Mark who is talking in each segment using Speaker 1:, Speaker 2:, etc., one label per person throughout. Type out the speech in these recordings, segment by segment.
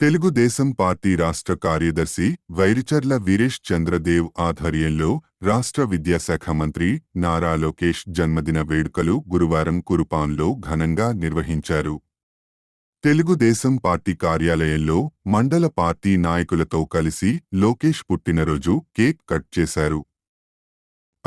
Speaker 1: Telugu Desam party రాష్ట్ర కార్యదర్శి వైరిచర్ల వీరేష్ చంద్రదేవ్ ఆధ్వర్యంలో రాష్ట్ర విద్యాశాఖ మంత్రి నారా లోకేష్ జన్మదిన వేడుకలు గురువారం కురుపాన్లో ఘనంగా నిర్వహించారు. తెలుగుదేశం పార్టీ కార్యాలయంలో మండల పార్టీ నాయకులతో కలిసి లోకేష్ పుట్టినరోజు కేక్ కట్ చేశారు.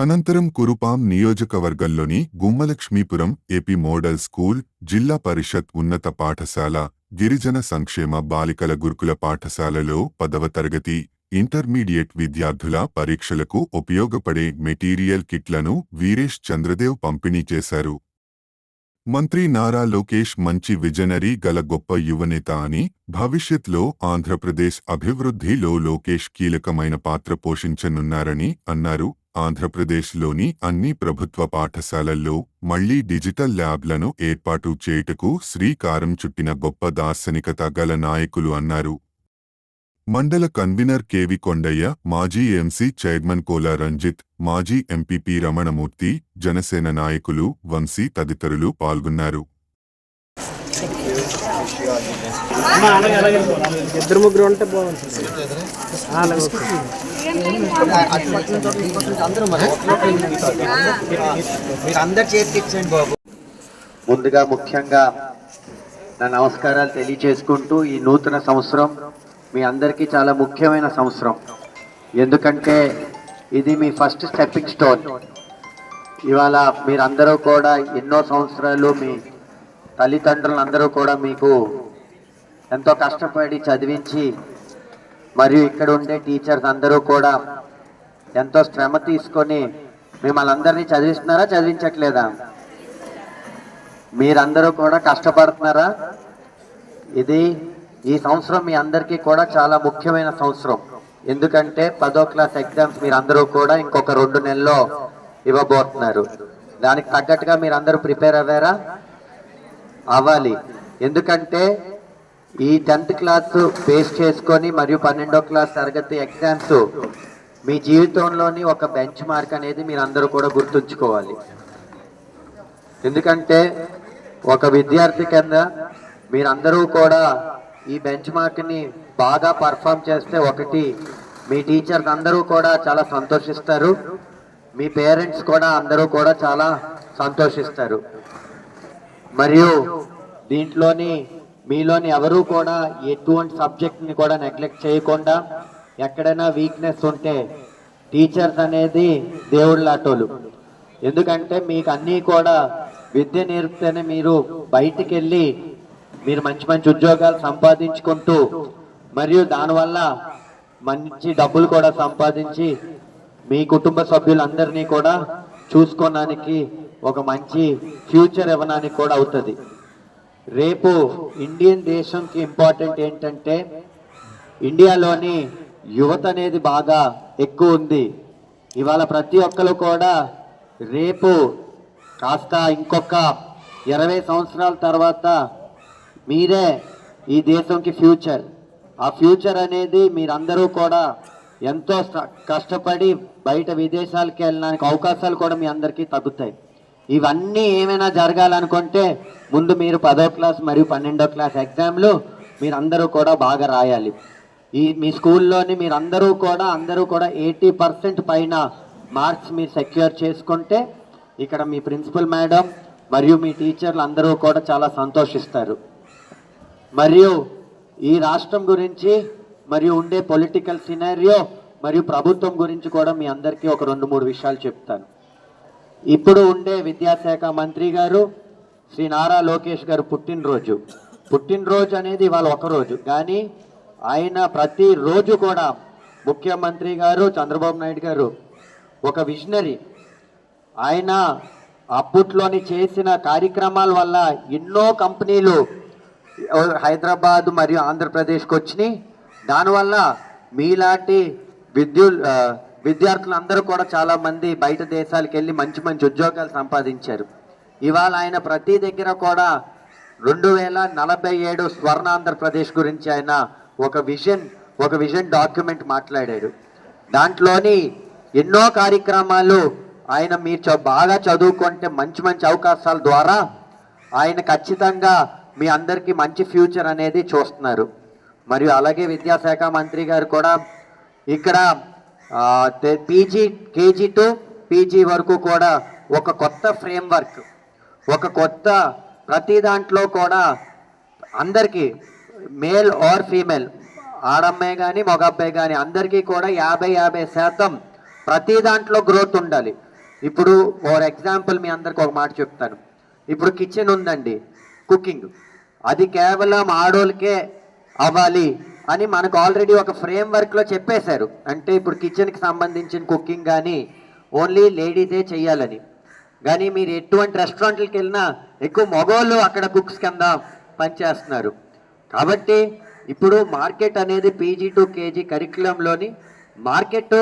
Speaker 1: అనంతరం కురుపాం నియోజకవర్గంలోని గుమ్మలక్ష్మీపురం ఏపీ మోడల్ స్కూల్ జిల్లా పరిషత్ ఉన్నత పాఠశాల గిరిజన సంక్షేమ బాలికల గురుకుల పాఠశాలలో పదవ తరగతి ఇంటర్మీడియట్ విద్యార్థుల పరీక్షలకు ఉపయోగపడే మెటీరియల్ కిట్లను వీరేష్ చంద్రదేవ్ పంపిణీ చేశారు. మంత్రి నారా లోకేష్ మంచి విజనరీ గల గొప్ప యువనేత అని భవిష్యత్లో ఆంధ్రప్రదేశ్ అభివృద్ధిలో లోకేష్ కీలకమైన పాత్ర పోషించనున్నారని అన్నారు. ఆంధ్రప్రదేశ్లోని అన్ని ప్రభుత్వ పాఠశాలల్లో మళ్ళీ డిజిటల్ ల్యాబ్లను ఏర్పాటు చేయుటకు శ్రీకారం చుట్టిన గొప్ప దార్శనికత గల నాయకులు అన్నారు. మండల కన్వీనర్ కెవి కొండయ్య మాజీ ఎంసీ చైర్మన్ కోల రంజిత్ మాజీ ఎంపీపీ రమణమూర్తి జనసేన నాయకులు వంశీ తదితరులు పాల్గొన్నారు.
Speaker 2: ఇద్దరు ముగ్గురు ఉంటే బాగుంటుంది
Speaker 3: ముందుగా ముఖ్యంగా నా నమస్కారాలు తెలియచేసుకుంటూ ఈ నూతన సంవత్సరం మీ అందరికీ చాలా ముఖ్యమైన సంవత్సరం. ఎందుకంటే ఇది మీ ఫస్ట్ స్టెప్పింగ్ స్టోన్. ఇవాళ మీరందరూ కూడా ఎన్నో సంవత్సరాలు మీ తల్లిదండ్రులు అందరూ కూడా మీకు ఎంతో కష్టపడి చదివించి మరియు ఇక్కడ ఉండే టీచర్స్ అందరూ కూడా ఎంతో శ్రమ తీసుకొని మిమ్మల్ని అందరినీ చదివిస్తున్నారా చదివించట్లేదా? మీరందరూ కూడా కష్టపడుతున్నారా? ఇది ఈ సంవత్సరం మీ అందరికీ కూడా చాలా ముఖ్యమైన సంవత్సరం. ఎందుకంటే పదో క్లాస్ ఎగ్జామ్స్ మీరందరూ కూడా ఇంకొక రెండు నెలల్లో ఇవ్వబోతున్నారు. దానికి తగ్గట్టుగా మీరందరూ ప్రిపేర్ అవ్వారా? అవ్వాలి. ఎందుకంటే ఈ టెన్త్ క్లాస్ బేస్ చేసుకొని మరియు పన్నెండో క్లాస్ తరగతి ఎగ్జామ్స్ మీ జీవితంలోని ఒక బెంచ్ మార్క్ అనేది మీరు అందరూ కూడా గుర్తుంచుకోవాలి. ఎందుకంటే ఒక విద్యార్థి కింద మీరందరూ కూడా ఈ బెంచ్ మార్క్ని బాగా పర్ఫామ్ చేస్తే ఒకటి మీ టీచర్స్ అందరూ కూడా చాలా సంతోషిస్తారు. మీ పేరెంట్స్ కూడా అందరూ కూడా చాలా సంతోషిస్తారు. మరియు దీంట్లోని మీలోని ఎవరు కూడా ఎటువంటి సబ్జెక్ట్ని కూడా నెగ్లెక్ట్ చేయకుండా ఎక్కడైనా వీక్నెస్ ఉంటే టీచర్స్ అనేది దేవుళ్ళాటోలు ఎందుకంటే మీకు అన్నీ కూడా విద్య నేర్పితేనే మీరు బయటికి వెళ్ళి మీరు మంచి మంచి ఉద్యోగాలు సంపాదించుకుంటూ మరియు దానివల్ల మంచి డబ్బులు కూడా సంపాదించి మీ కుటుంబ సభ్యులందరినీ కూడా చూసుకోవడానికి ఒక మంచి ఫ్యూచర్ ఇవ్వడానికి కూడా అవుతుంది. రేపు ఇండియన్ దేశంకి ఇంపార్టెంట్ ఏంటంటే ఇండియాలోని యువత అనేది బాగా ఎక్కువ ఉంది. ఇవాళ ప్రతి ఒక్కరు కూడా రేపు కాస్త ఇంకొక ఇరవై సంవత్సరాల తర్వాత మీరే ఈ దేశంకి ఫ్యూచర్. ఆ ఫ్యూచర్ అనేది మీరందరూ కూడా ఎంతో కష్టపడి బయట విదేశాలకు వెళ్ళడానికి అవకాశాలు కూడా మీ అందరికీ తగ్గుతాయి. ఇవన్నీ ఏమైనా జరగాలనుకుంటే ముందు మీరు పదో క్లాస్ మరియు పన్నెండో క్లాస్ ఎగ్జామ్లు మీరందరూ కూడా బాగా రాయాలి. ఈ మీ స్కూల్లోని మీరందరూ కూడా అందరూ కూడా ఎయిటీ పర్సెంట్ పైన మార్క్స్ మీరు సెక్యూర్ చేసుకుంటే ఇక్కడ మీ ప్రిన్సిపల్ మేడం మరియు మీ టీచర్లు అందరూ కూడా చాలా సంతోషిస్తారు. మరియు ఈ రాష్ట్రం గురించి మరియు ఉండే పొలిటికల్ సినారియో మరియు ప్రభుత్వం గురించి కూడా మీ అందరికీ ఒక రెండు మూడు విషయాలు చెప్తాను. ఇప్పుడు ఉండే విద్యాశాఖ మంత్రి గారు శ్రీ నారా లోకేష్ గారు పుట్టినరోజు. పుట్టినరోజు అనేది ఇవాళ ఒకరోజు కానీ ఆయన ప్రతి రోజు కూడా ముఖ్యమంత్రి గారు చంద్రబాబు నాయుడు గారు ఒక విజనరీ. ఆయన అప్పట్లోని చేసిన కార్యక్రమాల వల్ల ఎన్నో కంపెనీలు హైదరాబాద్ మరియు ఆంధ్రప్రదేశ్కి వచ్చినాయి. దానివల్ల మీలాంటి విద్యు విద్యార్థులందరూ కూడా చాలామంది బయట దేశాలకు వెళ్ళి మంచి మంచి ఉద్యోగాలు సంపాదించారు. ఇవాళ ఆయన ప్రతి దగ్గర కూడా రెండు వేల నలభై ఏడు స్వర్ణ ఆంధ్రప్రదేశ్ గురించి ఆయన ఒక విజన్ ఒక విజన్ డాక్యుమెంట్ మాట్లాడాడు. దాంట్లోని ఎన్నో కార్యక్రమాలు ఆయన మీరు బాగా చదువుకుంటే మంచి మంచి అవకాశాల ద్వారా ఆయన ఖచ్చితంగా మీ అందరికీ మంచి ఫ్యూచర్ అనేది చూస్తున్నారు. మరియు అలాగే విద్యాశాఖ మంత్రి గారు కూడా ఇక్కడ పీజీ కేజీ టు పీజీ వరకు కూడా ఒక కొత్త ఫ్రేమ్ వర్క్ ఒక కొత్త ప్రతి దాంట్లో కూడా అందరికీ మేల్ ఆర్ ఫీమేల్ ఆడమ్మాయి కానీ మగ అబ్బాయి కానీ అందరికీ కూడా యాభై యాభై శాతం ప్రతి దాంట్లో గ్రోత్ ఉండాలి. ఇప్పుడు ఫర్ ఎగ్జాంపుల్ మీ అందరికి ఒక మాట చెప్తాను. ఇప్పుడు కిచెన్ ఉందండి కుకింగ్. అది కేవలం ఆడోళ్ళకే అవ్వాలి. అని మనకు ఆల్రెడీ ఒక ఫ్రేమ్ వర్క్లో చెప్పేశారు. అంటే ఇప్పుడు కిచెన్కి సంబంధించిన కుకింగ్ కానీ ఓన్లీ లేడీసే చెయ్యాలని. కానీ మీరు ఎటువంటి రెస్టారెంట్లకు వెళ్ళినా ఎక్కువ మగవాళ్ళు అక్కడ కుక్స్ కింద పనిచేస్తున్నారు. కాబట్టి ఇప్పుడు మార్కెట్ అనేది పీజీ టు కేజీ కరికులంలోని మార్కెట్